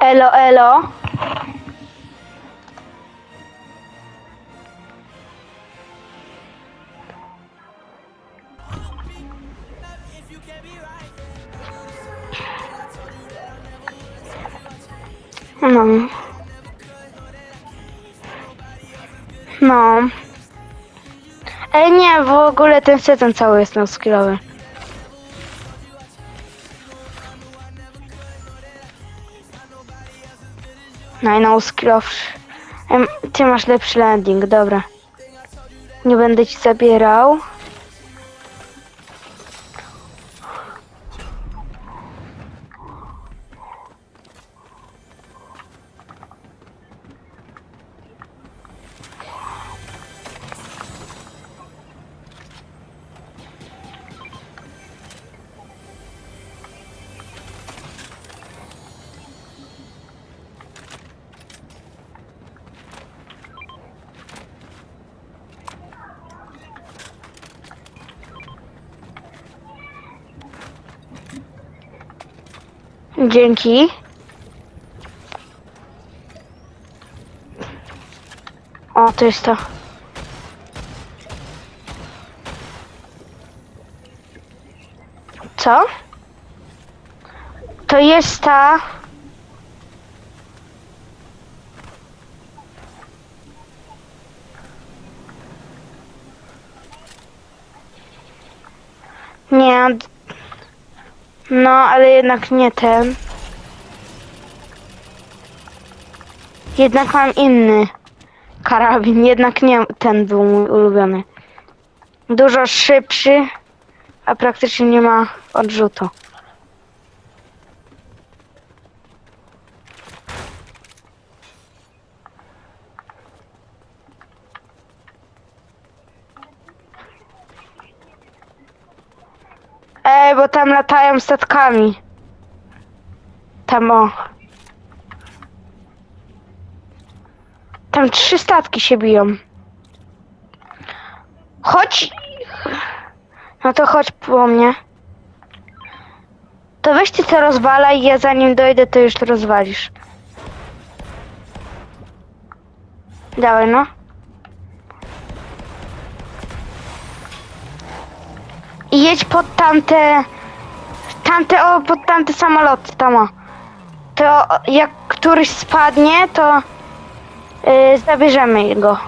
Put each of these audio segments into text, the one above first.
Elo, elo. No. No. Ej, nie, w ogóle ten sezon cały jest no skillowy. Najnowszy skillowszy. Em, Ty masz lepszy landing, dobra. Nie będę ci zabierał. Dzięki. O, to jest to. Co? To jest ta... Nie. No, ale jednak nie ten. Jednak mam inny karabin, jednak nie ten był mój ulubiony. Dużo szybszy, a praktycznie nie ma odrzutu. Bo tam latają statkami. Tam o. Tam trzy statki się biją. Chodź. No to chodź po mnie. To weź ty rozwalaj, ja zanim dojdę, to już to rozwalisz. Dawaj, no. Jedź pod tamte... Tamte, o, pod tamte samoloty, tam o. To jak któryś spadnie, to... Yy, zabierzemy go.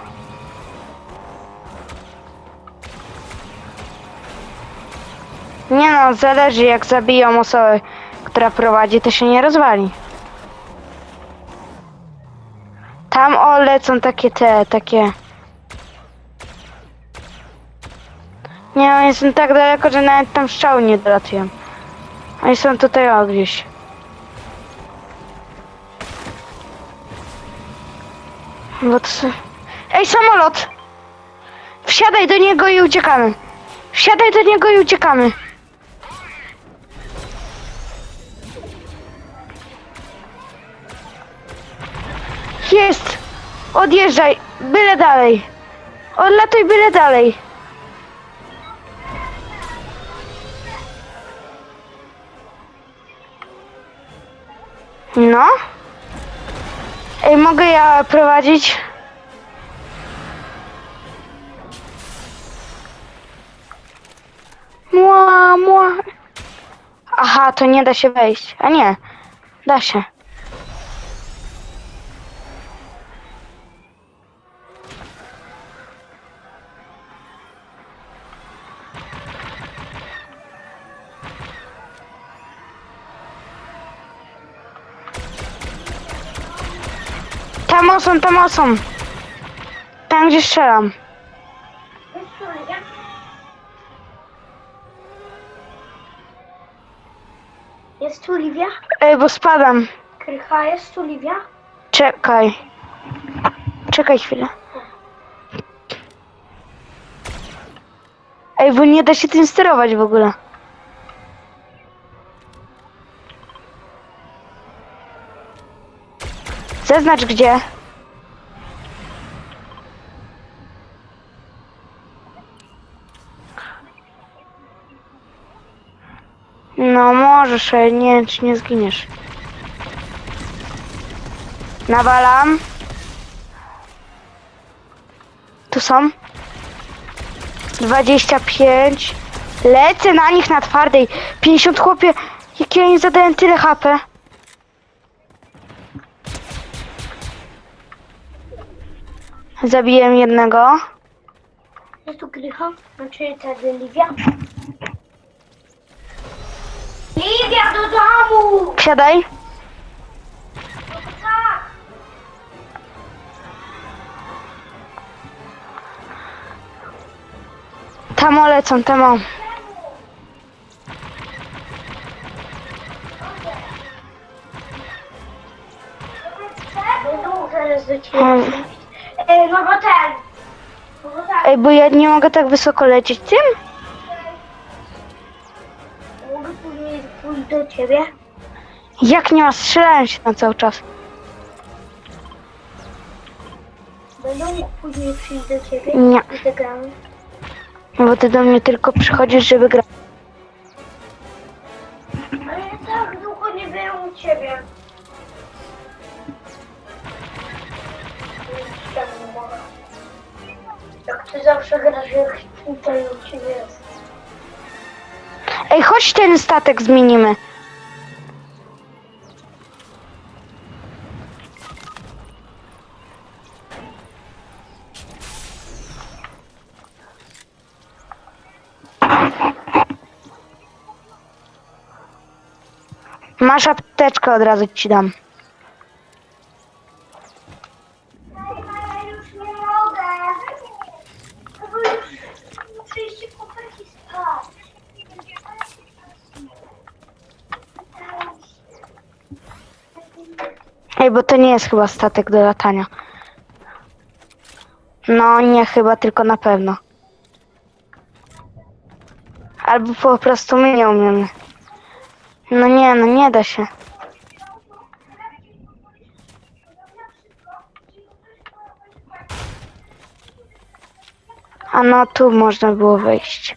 Nie no, zależy jak zabiją osobę, która prowadzi, to się nie rozwali. Tam o lecą takie te, takie... Nie, są tak daleko, że nawet tam strzały nie dolatują. Oni są tutaj o gdzieś. Bo to... są- Ej, samolot! Wsiadaj do niego i uciekamy. Wsiadaj do niego i uciekamy. Jest! Odjeżdżaj! Byle dalej! Odlatuj byle dalej! No? Ej, mogę ja prowadzić? Mła, mła. Aha, to nie da się wejść. A nie, da się. Tam są, tam są. Tam gdzie strzelam. Jest tu Livia? Ej, bo spadam. Krycha, jest tu Livia? Czekaj. Czekaj chwilę. Ej, bo nie da się tym sterować w ogóle. Zaznacz gdzie. No możesz, ale nie czy nie zginiesz. Nawalam. Tu są. 25. Lecę na nich na twardej. 50 chłopie. Jak ja im zadałem tyle HP. Zabiłem jednego. Jest tu Grycha? Znaczy wtedy Livia? Livia do domu! Siadaj. Tak! Tamo lecą, tamo. Będą zaraz do ciebie. No. No tak. Ej, bo ja nie mogę tak wysoko lecieć tym? Mogę później pójść do ciebie? Jak nie ma, strzelałem się na cały czas. Mógł później przyjść do ciebie Nie. i zagramy. No Bo ty do mnie tylko przychodzisz, żeby grać. Jak tutaj. Ej, chodź ten statek zmienimy. Masz apteczkę, od razu ci dam. Ja już nie mogę. Bo już muszę jeszcze chłopaki spać. Ej, bo to nie jest chyba statek do latania. No nie chyba, tylko na pewno. Albo po prostu my nie umiemy. No nie, no nie da się. A no tu można było wejść.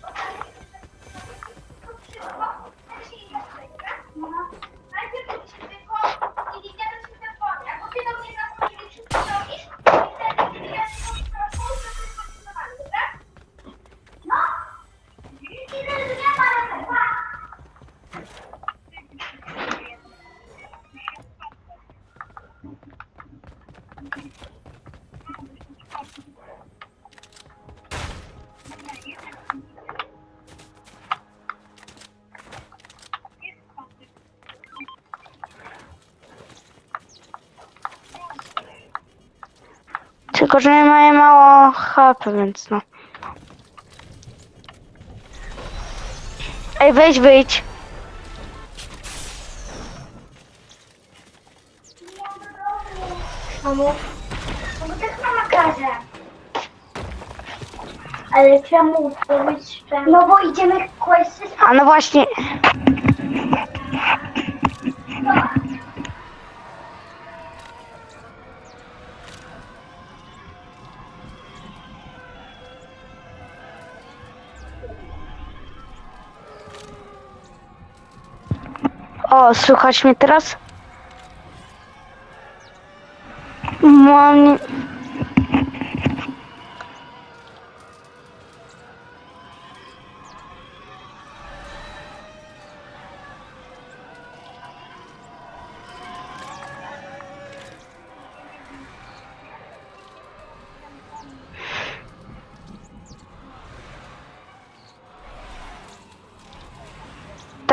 Tylko, że mają mało HP, więc no. Ej, weź wyjdź. Mamo, no bo tak mama każe. Ale czemu powiedz czemu? No bo idziemy questy A no właśnie. O, słychać mnie teraz? Mam...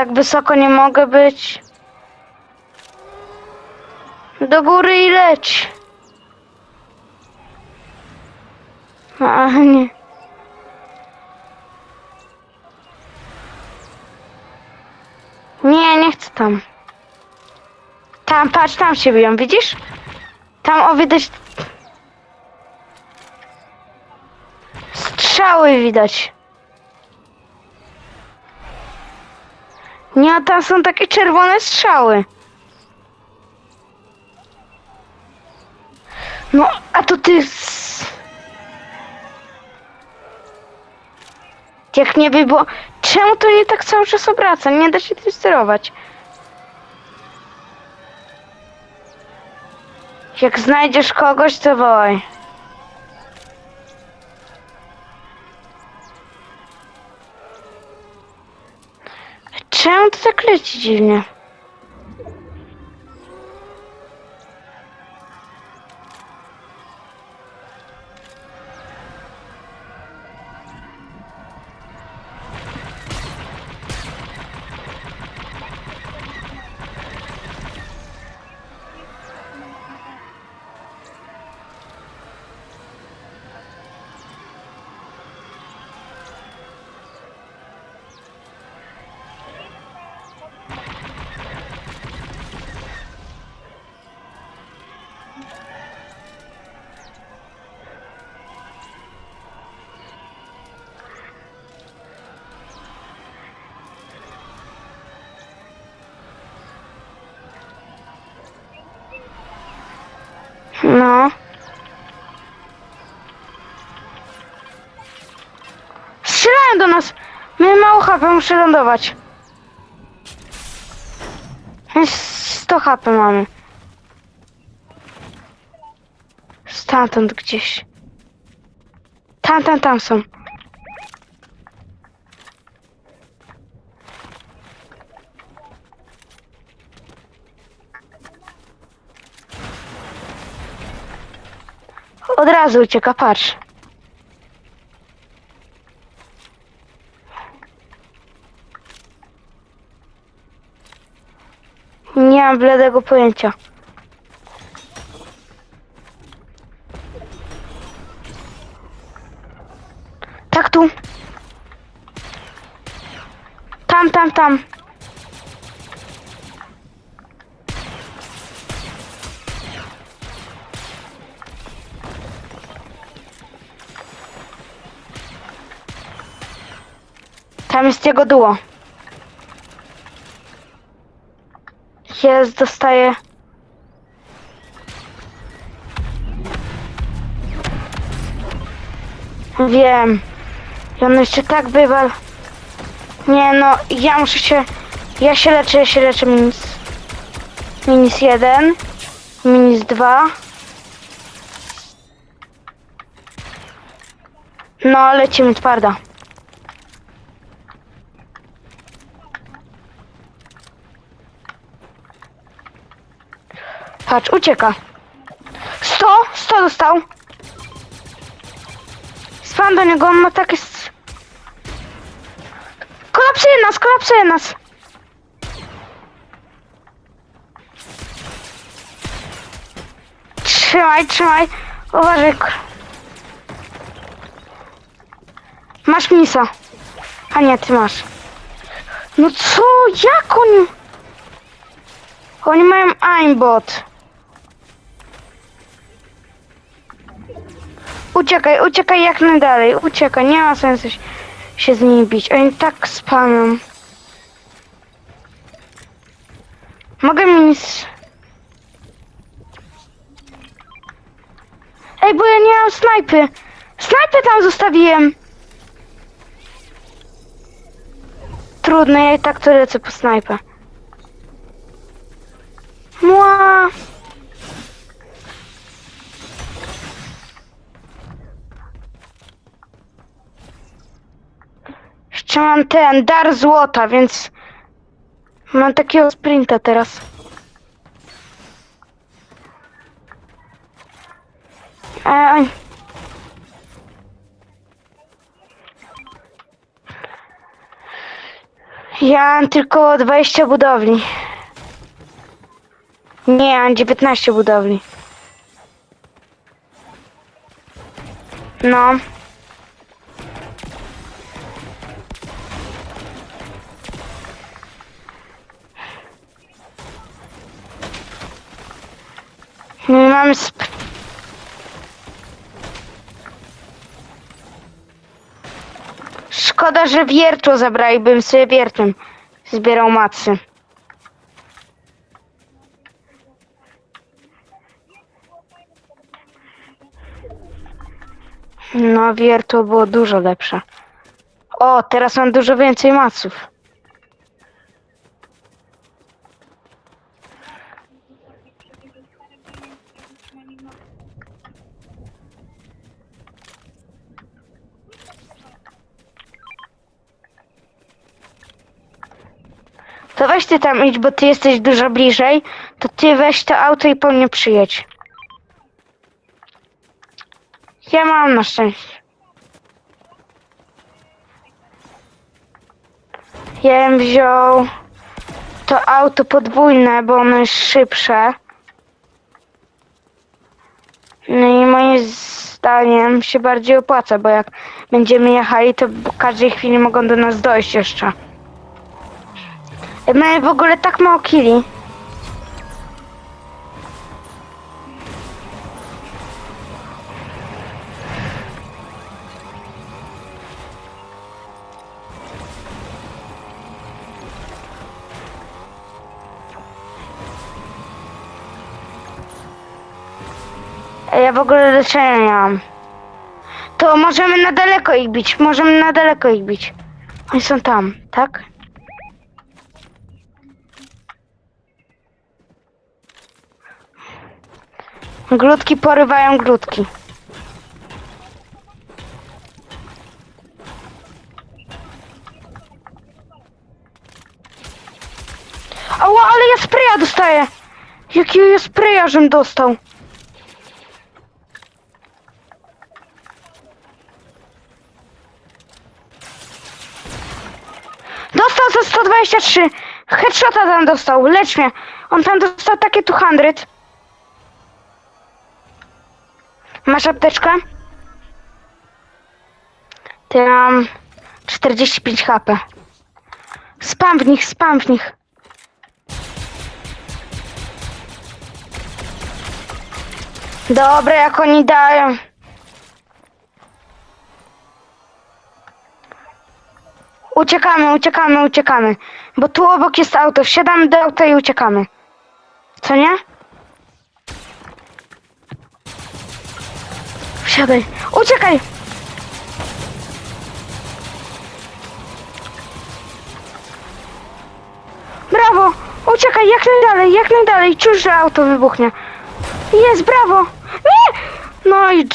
Tak wysoko nie mogę być. Do góry i leć. A nie. Nie, nie chcę tam. Tam, patrz, tam się biją, widzisz? Tam o widać. Strzały widać. A tam są takie czerwone strzały. No, a to ty... Jak nie by było... Czemu to nie tak cały czas obraca? Nie da się tym sterować. Jak znajdziesz kogoś, to wołaj. Czemu to tak leci dziwnie? HP, muszę lądować. 100 HP mamy. Stamtąd gdzieś. Tam, tam, tam są. Od razu ucieka, patrz. Nie mam bladego pojęcia. Tak tu. Tam, tam, tam. Tam jest jego duo. Jest, dostaje. Wiem. I on jeszcze tak bywa. Nie no, ja muszę się... Ja się leczę, ja się leczę minis... Minis jeden. Minis dwa. No, lecimy twarda. Patrz, ucieka. 100, 100 dostał. Spadł do niego, on ma takie... Kolapsuje nas, kolapsuje nas. Trzymaj, trzymaj. Uważaj. Masz misa. A nie, ty masz. No co? Jak oni... Oni mają aimbot. Uciekaj, uciekaj jak najdalej. Uciekaj, nie ma sensu się- z nimi bić. Oni tak spamią. Mogę mi nic... Ej, bo ja nie mam snajpy. Snajpy tam zostawiłem. Trudno, ja i tak to lecę po snajpę. Mła. Jeszcze mam ten dar złota, więc mam takiego sprinta teraz. Ej. Ja mam tylko 20 budowli. Nie, mam 19 budowli. No. My mamy sp... Szkoda, że wiertło zabrali, bym sobie wiertłem zbierał macy. No, wiertło było dużo lepsze. O, teraz mam dużo więcej maców. To weź ty tam idź, bo ty jesteś dużo bliżej. To ty weź to auto i po mnie przyjedź. Ja mam na szczęście. Ja bym wziął to auto podwójne, bo ono jest szybsze. No i moim zdaniem się bardziej opłaca, bo jak będziemy jechali, to w każdej chwili mogą do nas dojść jeszcze. Mamy w ogóle tak mało kili. Ja w ogóle leczenia nie mam. To możemy na daleko ich bić. Możemy na daleko ich bić. Oni są tam, tak? Grudki porywają grudki. Ała, ale ja spraya dostaję! Jakiego ja spraya żem dostał? Dostał za 123! Headshota tam dostał, lecz mnie! On tam dostał takie 200. Masz apteczkę? Ja mam 45 HP. Spam w nich, spam w nich. Dobra, jak oni dają. Uciekamy, uciekamy, uciekamy. Bo tu obok jest auto. Wsiadamy do auta i uciekamy. Co nie? Wsiadaj. Uciekaj! Brawo! Uciekaj jak najdalej, jak najdalej. Czuć, że auto wybuchnie. Jest, brawo! Nie! No i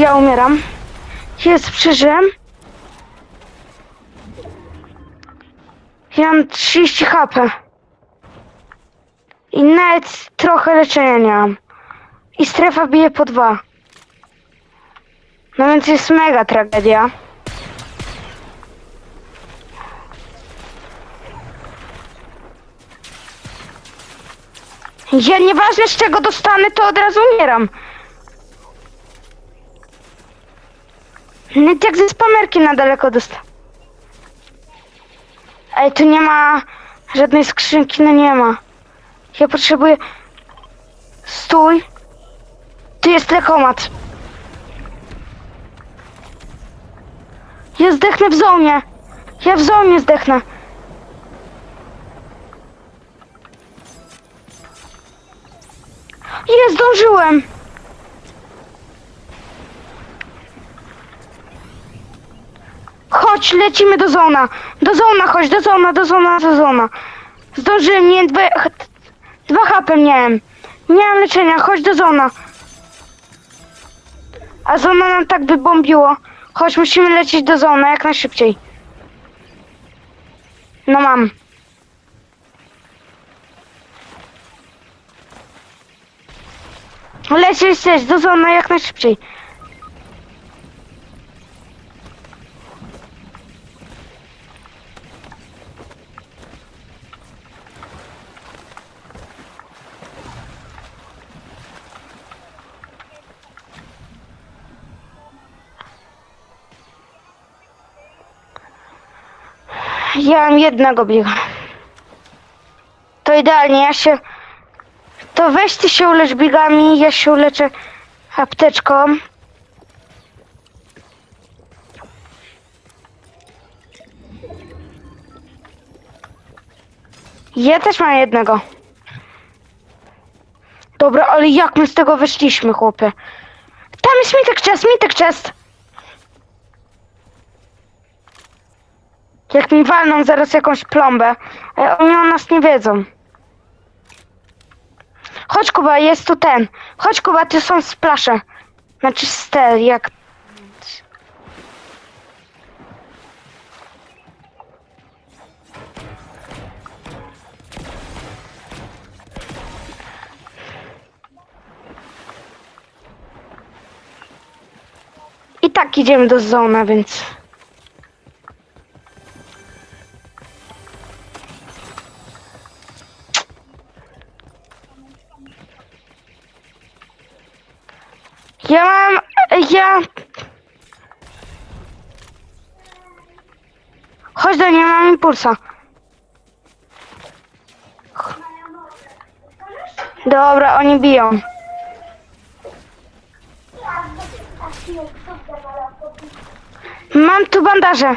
ja umieram. Jest, przeżyłem. Ja mam 30 HP. I nawet trochę leczenia nie mam. I strefa bije po dwa. No więc jest mega tragedia. Ja nieważne z czego dostanę, to od razu umieram. Nawet jak ze spamerki na daleko dostanę. Ej, tu nie ma żadnej skrzynki, no nie ma. Ja potrzebuję... Stój. Tu jest lekomat. Ja zdechnę w zonie. Ja w zonie zdechnę. Nie zdążyłem. Chodź, lecimy do zona. Do zona, chodź, do zona, do zona, do zona. Zdążyłem, nie, dwa, dwa HP miałem. Nie mam leczenia, chodź do zona. A zona nam tak wybombiło. Chodź, musimy lecieć do zona jak najszybciej. No mam. Leć, leć, do zona jak najszybciej. Ja mam jednego biega. To idealnie, ja się... To weź ty się ulecz biegami, ja się uleczę apteczką. Ja też mam jednego. Dobra, ale jak my z tego wyszliśmy, chłopie? Tam jest mitek chest, mitek chest. Jak mi walną zaraz jakąś plombę. E, Oni o nas nie wiedzą. Chodź Kuba, jest tu ten. Chodź Kuba, tu są splasze. Znaczy ster, jak... I tak idziemy do zona, więc... Ja mam... Ja... Chodź do niej, mam impulsa. Dobra, oni biją. Mam tu bandaże.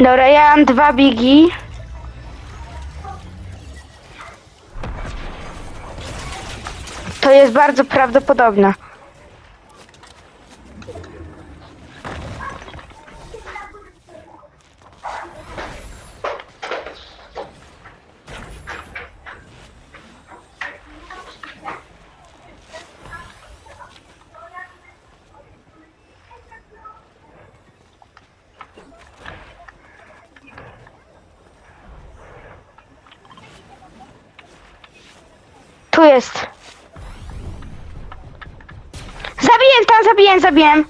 Dobra, ja mam dwa bigi. To jest bardzo prawdopodobne. Tu jest. Zabiję tam, zabiję, zabiję.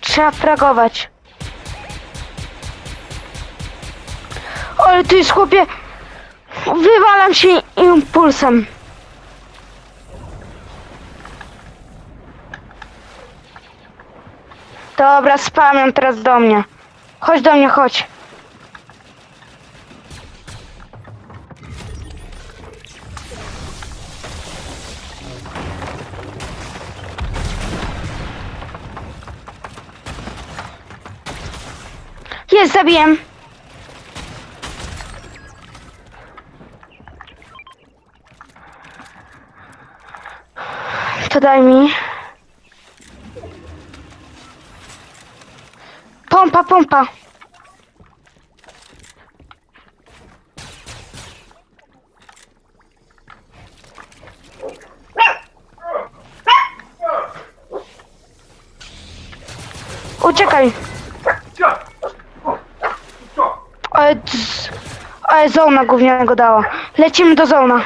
Trzeba fragować. Ale ty jest chłopie. Wywalam się impulsem. Dobra, spamiam teraz do mnie. Chodź do mnie, chodź. Zabiłem. To daj mi. Pompa, pompa. Uciekaj. Ale, cs- ale zona gównianego dała. Lecimy do zona.